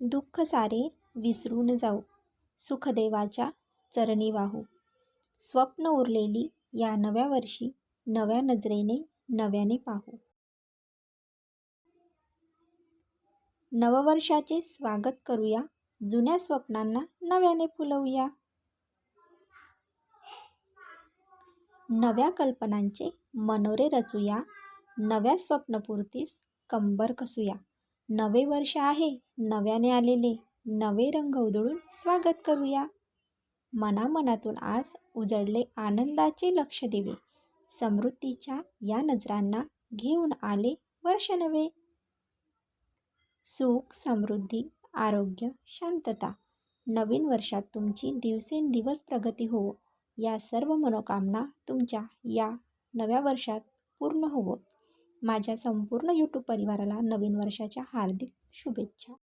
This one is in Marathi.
दुःख सारे विसरून जाऊ. सुखदेवाच्या चरणी वाहू. स्वप्न उरलेली या नव्या वर्षी नव्या नजरेने नव्याने पाहू. नववर्षाचे स्वागत करूया. जुन्या स्वप्नांना नव्याने फुलवूया. नव्या कल्पनांचे मनोरे रचूया. नव्या स्वप्नपूर्तीस कंबर कसूया. नवे वर्ष आहे नव्याने आलेले नवे रंग उधळून स्वागत करूया. मनामनातून आज उजळले आनंदाचे लक्ष दिवे. समृद्धीच्या या नजरांना घेऊन आले वर्ष नवे सुख समृद्धी आरोग्य शांतता नवीन वर्षात तुमची दिवसेंदिवस प्रगती होवो. या सर्व मनोकामना तुमच्या या नव्या वर्षात पूर्ण होवो. माझ्या संपूर्ण यूट्यूब परिवाराला नवीन वर्षाच्या हार्दिक शुभेच्छा.